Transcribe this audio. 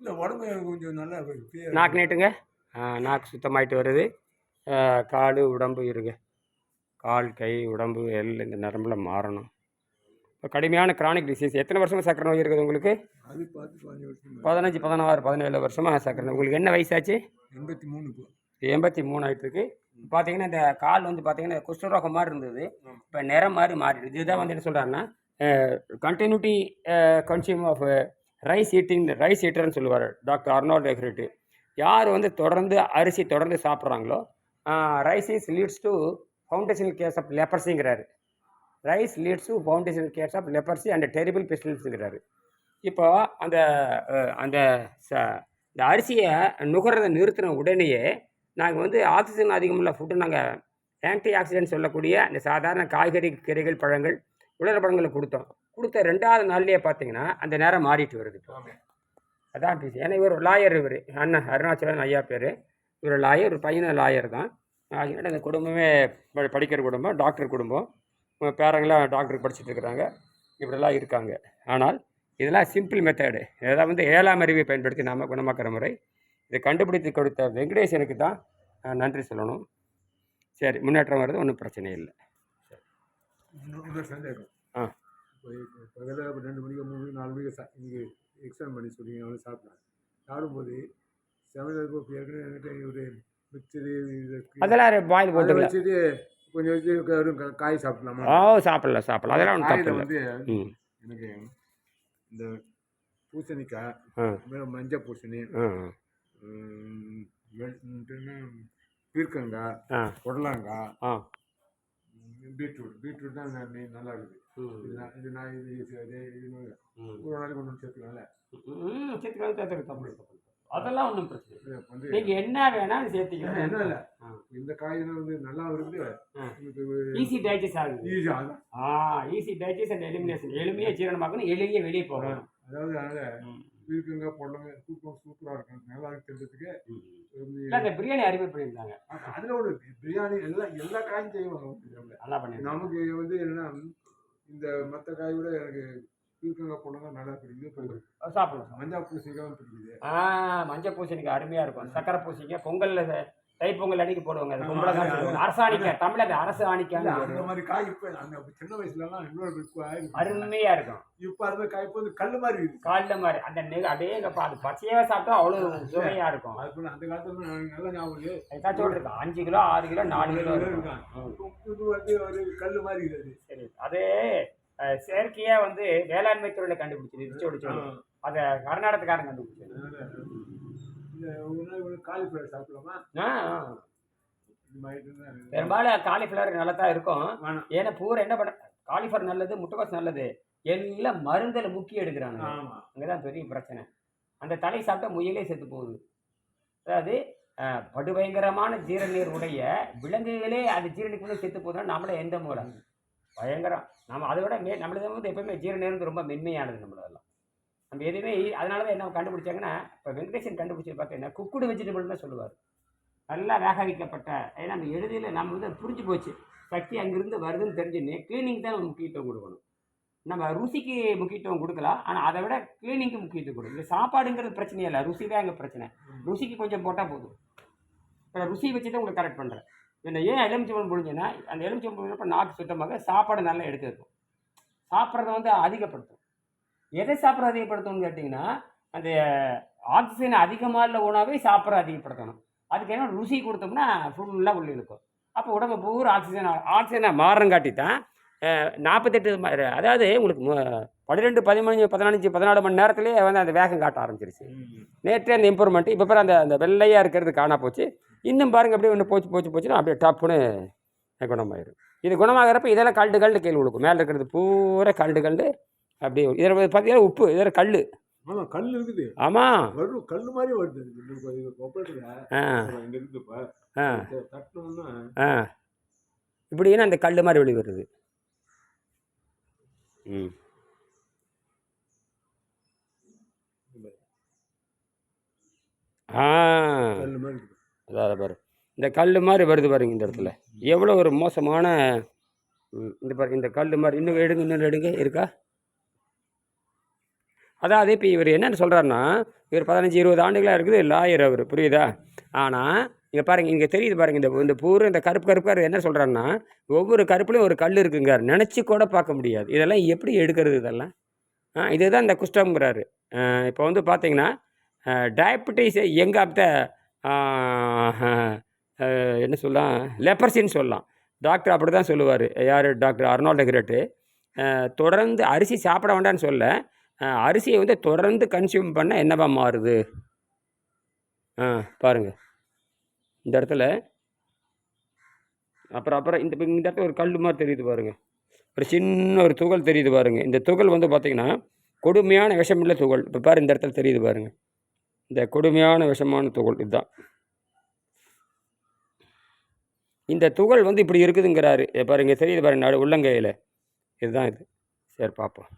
இல்லை உடம்பு எனக்கு கொஞ்சம் நல்லா நாக்கு நீட்டுங்க? நாக்கு சுத்தமாயிட்டு வருது. கால் உடம்பு இருங்க. கால் கை உடம்பு எல்லாம் இந்த நரம்புல மாறணும். இப்போ கடுமையான கிரானிக் டிசீஸ் எத்தனை வருஷமாக சக்கரை நோய் இருக்குது உங்களுக்கு? அது பார்த்து பதினஞ்சு வருஷம் பதினஞ்சு பதினாறு பதினேழு வருஷமாக சக்கரை நோய். உங்களுக்கு என்ன வயசாச்சு? எண்பத்தி மூணு எண்பத்தி மூணு ஆயிட்டு இருக்கு பார்த்தீங்கன்னா இந்த கால் வந்து பார்த்தீங்கன்னா குஷ்டரோகம் மாதிரி இருந்தது. இப்போ நிறம் மாதிரி மாறிடுது. இதுதான் வந்து என்ன சொல்கிறாருன்னா continuity consume of rice eating rice ஈட்டர்னு சொல்லுவார் டாக்டர் அர்னால்ட் டெக்ரிட்டு யார் வந்து தொடர்ந்து அரிசி தொடர்ந்து சாப்பிட்றாங்களோ rice is leads to foundational case of லெப்பர்ஸிங்கிறாரு rice leads to foundational case of leprosy and terrible பெஸ்டில்ஸுங்கிறாரு இப்போ அந்த அந்த ச இந்த அரிசியை நுகர்றதை நிறுத்தின உடனேயே நாங்கள் வந்து ஆக்சிஜன் அதிகமுள்ள ஃபுட்டு நாங்கள் ஆன்டி ஆக்சிடென்ட் சொல்லக்கூடிய அந்த சாதாரண காய்கறி கீரைகள் பழங்கள் உலர் பழங்களை கொடுத்தோம். கொடுத்த ரெண்டாவது நாள்லேயே பார்த்தீங்கன்னா அந்த நேரம் மாறிட்டு வருது இப்போ. அதான் பேசி ஏன்னா இவர் லாயர் இவர் அண்ணன் அருணாச்சலன் ஐயா பேர். இவர் லாயர் ஒரு பையனும் லாயர் தான். ஆகினால இந்த குடும்பமே ப- படிக்கிற குடும்பம் டாக்டர் குடும்பம். பேரங்களாம் டாக்டருக்கு படிச்சுட்டு இருக்கிறாங்க. இப்படிலாம் இருக்காங்க. ஆனால் இதெல்லாம் சிம்பிள் மெத்தடு ஏதாவது வந்து ஏழாம் அறிவை பயன்படுத்தி நாம் குணமாக்குற முறை. இதை கண்டுபிடித்து கொடுத்த வெங்கடேசனுக்கு தான் நன்றி சொல்லணும். சரி முன்னேற்றம் வருது ஒன்றும் பிரச்சனை இல்லை. இன்னொரு சந்தேகம் ஆ. பகலில் ரெண்டு மணிக்கு மூணு மணிக்கு நாலு மணிக்கு சா இன்னைக்கு எக்ஸாம் பண்ணி சொல்லிங்க அவனு சாப்பிட்டேன். சாப்பிடும்போது சமையல் இப்போ ஏற்கனவே என்கிட்ட ஒரு மிக்சரு அதெல்லாம் பாயில் வச்சுட்டு கொஞ்சம் வச்சு வெறும் காய் சாப்பிடலாமா? ஓ சாப்பிடலாம் சாப்பிடலாம் அதெல்லாம் காயில் வந்து எனக்கு இந்த பூசணிக்காய் மஞ்சள் பூசணி பீர்க்கங்காய் புடலங்காய் பீட்ரூட் பீட்ரூட் தான் நல்லா இருக்குது. இது நான் இது ஒரு நாளைக்கு வந்து சேர்த்துக்கலாம்ல? சேர்த்துக்கலாம் சேர்த்துக்கலாம் தப்பு தப்பு. அதெல்லாம் ஒன்றும் பிரச்சனை வந்து நீங்கள் என்ன வேணாலும் சேர்த்திக்கலாம். என்ன இல்லை. இந்த காய்கறி வந்து நல்லா இருக்குது. ஈஸி டைஜஸ்ட் ஆகுது. Easy ah easy digest and elimination எளிமையாக ஜீரணமாக்கணும் எளிமையாக வெளியே போகணும். அதாவது அதனால பீர்க்கங்காய் புடலங்காய் சூப்பர் சூப்பராக இருக்கும் நல்லா இருக்கு தெரிஞ்சதுக்கு அந்த பிரியாணி அறிமுறை பண்ணியிருந்தாங்க. அதில் ஒரு பிரியாணி எல்லாம் எல்லா காயும் செய்வாங்க. நல்லா பண்ணியிருந்தாங்க. நமக்கு வந்து என்னன்னா இந்த மற்ற காய் விட எனக்கு பீர்க்கங்காய் புடலங்காய் நல்லா பிடிக்குது இப்போ சாப்பிடலாம் மஞ்சள் பூசணிக்காயும் பிடிக்குது. ஆ மஞ்சள் பூசணிக்காய் அருமையாக இருக்கும். சக்கரை பூசணிக்காய் பொங்கலில் தைப்பொங்கல் அன்னைக்கு போடுவாங்க. அது கும்பல தான் சொல்லுவாங்க அரசாணிக்காய் தமிழக அரசு இல்ல, ஆணிக்காய் அந்த மாதிரி காய் இப்போ அந்த சின்ன வயசுலலாம் இன்னொரு காய் இருக்கு. அருமையாக இருக்கும். இப்போ அந்த காய் இப்போ வந்து கல் மாதிரி இருக்குது. காலில் மாதிரி. அந்த நெல் அடேங்கப்பா அது பச்சையாக சாப்பிட்டா அவ்வளோ சுவையாக இருக்கும். அது அந்த காலத்துல நல்லா ஞாபகம் இருக்கு. ஏதாச்சும் இருக்கும். அஞ்சு கிலோ ஆறு கிலோ நாலு கிலோ இருக்கும். இது வந்து ஒரு கல் மாதிரி இருக்குது சரி. அது அஹ், செயற்கையா வந்து வேளாண்மை துறையில கண்டுபிடிச்சது. அதை கர்நாடகத்துக்காரன் கண்டுபிடிச்சது அதனால இந்த ஒரு நாள் ஒரு காலிஃப்ளவர் சாப்பிடலாமா? பெரும்பாலும் காலிஃப்ளவர் நல்லா தான் இருக்கும். ஏன்னா பூரா என்ன பண்ண காலிஃப்ளவர் நல்லது முட்டைக்கோஸ் நல்லது. எல்லாம் மருந்தில் முக்கி எடுக்கிறாங்க அங்கதான் பெரிய பிரச்சனை. அந்த தலை சாப்பிட்டா முயலே செத்து போகுது. அதாவது படுபயங்கரமான ஜீரநீர் உடைய விலங்குகளே அது ஜீரணிக்கு செத்து போதுன்னா நம்மள எந்த மூலம் பயங்கரம். நம்ம அதை விட மே நம்மளது வந்து எப்பவுமே ஜீரநீர் வந்து ரொம்ப மென்மையானது நம்மளதெல்லாம். நம்ம எதுவுமே அதனால தான் என்ன கண்டுபிடிச்சாங்கன்னா இப்போ வெங்கடேசன் கண்டுபிடிச்சது பார்த்தீங்கன்னா குக்குடு வெஜிடபிள் தான் சொல்லுவார். நல்லா வேக வைக்கப்பட்ட ஏன்னா நம்ம எழுதியில் நம்ம வந்து புரிஞ்சு போச்சு. சக்தி அங்கிருந்து வருதுன்னு தெரிஞ்சுன்னு க்ளீனிங் தான் முக்கியத்துவம் கொடுக்கணும். நம்ம ருசிக்கு முக்கியத்துவம் கொடுக்கலாம் ஆனால் அதை விட க்ளீனிங்க்கு முக்கியத்துவம் கொடுக்கணும். இது சாப்பாடுங்கிறது பிரச்சனையே இல்லை ருசி தான் அங்கே பிரச்சனை. ருசிக்கு கொஞ்சம் போட்டால் போதும். இப்போ ருசி வச்சு தான் உங்களுக்கு கரெக்ட் பண்ணுறேன் இந்த ஏன் எலுமிச்சம்பழம் புழிஞ்சேன்னா அந்த எலுமிச்சம்பழம் நாக்கு சுத்தமாக சாப்பாடு நல்லா எடுத்து வைக்கும். சாப்பிட்றத வந்து அதிகப்படுத்தும். எதை சாப்பிட்ற அதிகப்படுத்தும்னு கேட்டிங்கன்னா அந்த ஆக்சிஜன் அதிகமாக உள்ள உணவை சாப்பிட்ற அதிகப்படுத்தணும். அதுக்கு என்ன ருசி கொடுத்தோம்னா ஃபுல்லாக உள்ள இருக்கும். அப்போ உடம்பு பூரா ஆக்சிஜன் ஆக்சிஜனை மாறுறங்காட்டி தான் நாற்பத்தெட்டு அதாவது உங்களுக்கு பன்னிரெண்டு பதிமூணு பதினஞ்சு பதினாலு மணி நேரத்துலேயே வந்து அந்த வேகம் காட்ட ஆரம்பிச்சிருச்சு. நேற்றே அந்த இம்ப்ரூவ்மெண்ட் இப்போ பாரு அந்த அந்த வெள்ளையாக இருக்கிறது காணா போச்சு. இன்னும் பாருங்க அப்படியே ஒன்று போச்சு போச்சு போச்சுன்னா அப்படியே டப்புன்னு குணமாயிரும். இது குணமாகறப்ப இதெல்லாம் கல்டு கல்டு கீழே விழுக்கும் மேலே இருக்கிறது பூரா கல்டு கல்டு அப்படியே இதில் பார்த்தீங்கன்னா உப்பு இதில் கல் ஆமா கல் இருக்குது. ஆமாம் வரும் கல் மாதிரி வருது. ஆ? இப்படின்னா அந்த கல் மாதிரி வெளி வருது. ம். ஆ. அதான் பாரு. இந்த கல் மாதிரி வருது பாருங்க இந்த இடத்துல. எவ்வளோ ஒரு மோசமான இந்த பாரு இந்த கல் மாதிரி. இன்னும் எடுங்க இன்னும் எடுங்க. இருக்கா? அதாவது இப்போ இவர் என்னென்னு சொல்கிறாருன்னா இவர் பதினஞ்சு இருபது ஆண்டுகளாக இருக்குது லாயர் அவர். புரியுதா? ஆனால் இங்கே பாருங்கள் இங்கே தெரியுது பாருங்கள் இந்த இந்த பூர் இந்த கருப்பு கருப்பார் என்ன சொல்கிறாருன்னா ஒவ்வொரு கருப்புலையும் ஒரு கல் இருக்குங்கார் நினச்சி கூட பார்க்க முடியாது. இதெல்லாம் எப்படி எடுக்கிறது இதெல்லாம்? இதுதான் இந்த குஷ்டம்ங்கிறாரு. இப்போ வந்து பார்த்தீங்கன்னா டயபிட்டிஸ் எங்க ஆஃப் த என்ன சொல்லலாம் லெப்பர்சின்னு சொல்லலாம். டாக்டர் அப்படி தான் சொல்லுவார். யார்? டாக்டர் அர்னால்டு கிரேட்டு தொடர்ந்து அரிசி சாப்பிட வேண்டாம்னு சொல்ல அரிசியை வந்து தொடர்ந்து கன்சியூம் பண்ண என்னவா மாறுது? ஆ பாருங்கள் இந்த இடத்துல அப்புறம் அப்புறம் இந்த இந்த இடத்துல ஒரு கல் மாதிரி தெரியுது பாருங்கள் ஒரு சின்ன ஒரு துகள் தெரியுது பாருங்கள் இந்த துகள் வந்து பார்த்தீங்கன்னா கொடுமையான விஷமுள்ள துகள். இப்போ பாரு இந்த இடத்துல தெரியுது பாருங்கள் இந்த கொடுமையான விஷமான துகள் இதுதான். இந்த துகள் வந்து இப்படி இருக்குதுங்கிறாரு. பாருங்க தெரியுது பாருங்க உள்ளங்கையில். இதுதான் இது. சரி பார்ப்போம்